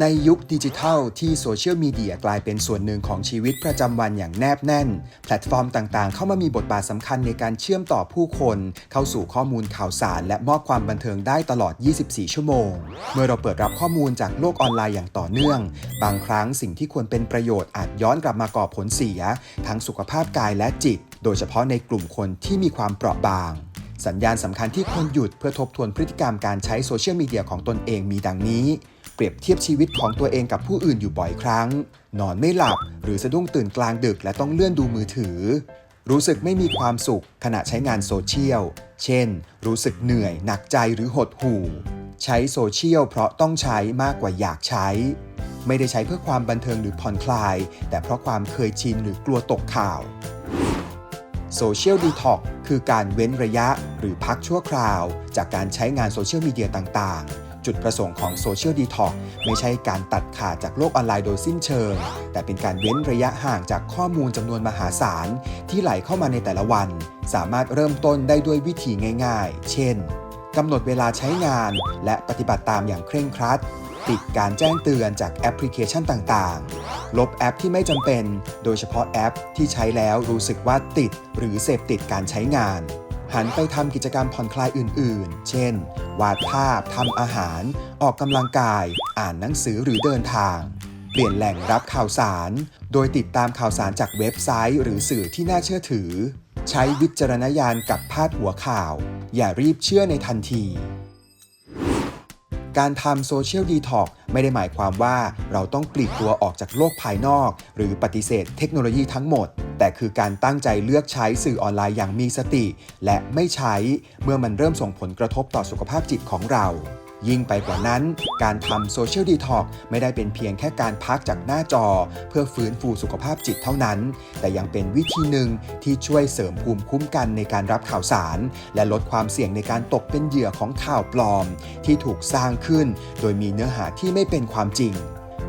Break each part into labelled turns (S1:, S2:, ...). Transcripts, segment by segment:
S1: ในยุคดิจิทัลที่โซเชียลมีเดียกลายเป็นส่วนหนึ่งของชีวิตประจำวันอย่างแนบแน่น แพลตฟอร์มต่างๆ เข้ามามีบทบาทสำคัญในการเชื่อมต่อผู้คน เข้าสู่ข้อมูลข่าวสาร และมอบความบันเทิงได้ตลอด 24 ชั่วโมง เมื่อเราเปิดรับข้อมูลจากโลกออนไลน์อย่างต่อเนื่อง บางครั้งสิ่งที่ควรเป็นประโยชน์อาจย้อนกลับมาก่อผลเสีย ทั้งสุขภาพกายและจิต โดยเฉพาะในกลุ่มคนที่มีความเปราะบางสัญญาณสำคัญที่ควรหยุดเพื่อทบทวนพฤติกรรมการใช้โซเชียลมีเดียของตนเองมีดังนี้ เปรียบเทียบชีวิตของตัวเองกับผู้อื่นอยู่บ่อยครั้ง นอนไม่หลับ หรือสะดุ้งตื่นกลางดึกและต้องเลื่อนดูมือถือ รู้สึกไม่มีความสุขขณะใช้งานโซเชียล เช่น รู้สึกเหนื่อย หนักใจหรือหดหู่ ใช้โซเชียลเพราะต้องใช้มากกว่าอยากใช้ ไม่ได้ใช้เพื่อความบันเทิงหรือผ่อนคลาย แต่เพราะความเคยชินหรือกลัวตกข่าวโซเชียลดีท็อกคือการเว้นระยะหรือพักชั่วคราว จากการใช้งานโซเชียลมีเดียต่างๆ จุดประสงค์ของโซเชียลดีท็อกไม่ใช่การตัดขาดจากโลกออนไลน์โดยสิ้นเชิง แต่เป็นการเว้นระยะห่างจากข้อมูลจำนวนมหาศาล ที่ไหลเข้ามาในแต่ละวัน สามารถเริ่มต้นได้ด้วยวิธีง่ายๆ เช่นกำหนดเวลาใช้งาน และปฏิบัติตามอย่างเคร่งครัดปิดการแจ้งเตือนจากแอปพลิเคชันต่างๆ ลบแอปที่ไม่จำเป็น โดยเฉพาะแอปที่ใช้แล้วรู้สึกว่าติด หรือเสพติดการใช้งาน หันไปทำกิจกรรมผ่อนคลายอื่นๆ เช่น วาดภาพทำอาหาร ออกกำลังกาย อ่านหนังสือหรือเดินทาง เปลี่ยนแหล่งรับข่าวสาร โดยติดตามข่าวสารจากเว็บไซต์ หรือสื่อที่น่าเชื่อถือ ใช้วิจารณญาณกับพาดหัวข่าว อย่ารีบเชื่อในทันที การทำโซเชียลดีท็อกไม่ได้หมายความว่าเราต้องปลีกตัวออกจากโลกภายนอก หรือปฏิเสธเทคโนโลยีทั้งหมด แต่คือการตั้งใจเลือกใช้สื่อออนไลน์อย่างมีสติ และไม่ใช้เมื่อมันเริ่มส่งผลกระทบต่อสุขภาพจิตของเรา ยิ่งไปกว่านั้นการทำโซเชียลดีท็อกไม่ได้เป็นเพียงแค่การพักจากหน้าจอ เพื่อฟื้นฟูสุขภาพจิตเท่านั้น แต่ยังเป็นวิธีหนึ่งที่ช่วยเสริมภูมิคุ้มกันในการรับข่าวสาร และลดความเสี่ยงในการตกเป็นเหยื่อของข่าวปลอม ที่ถูกสร้างขึ้น โดยมีเนื้อหาที่ไม่เป็นความจริง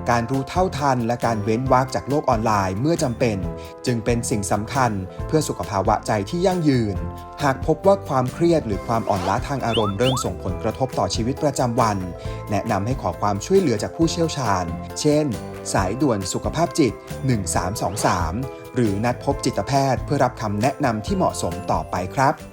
S1: การรู้เท่าทันและการเว้นวรรคจากโลกออนไลน์เมื่อจำเป็น จึงเป็นสิ่งสำคัญเพื่อสุขภาวะใจที่ยั่งยืน หากพบว่าความเครียดหรือความอ่อนล้าทางอารมณ์เริ่มส่งผลกระทบต่อชีวิตประจำวัน แนะนำให้ขอความช่วยเหลือจากผู้เชี่ยวชาญ เช่น สายด่วนสุขภาพจิต 1323 หรือนัดพบจิตแพทย์เพื่อรับคำแนะนำที่เหมาะสมต่อไปครับ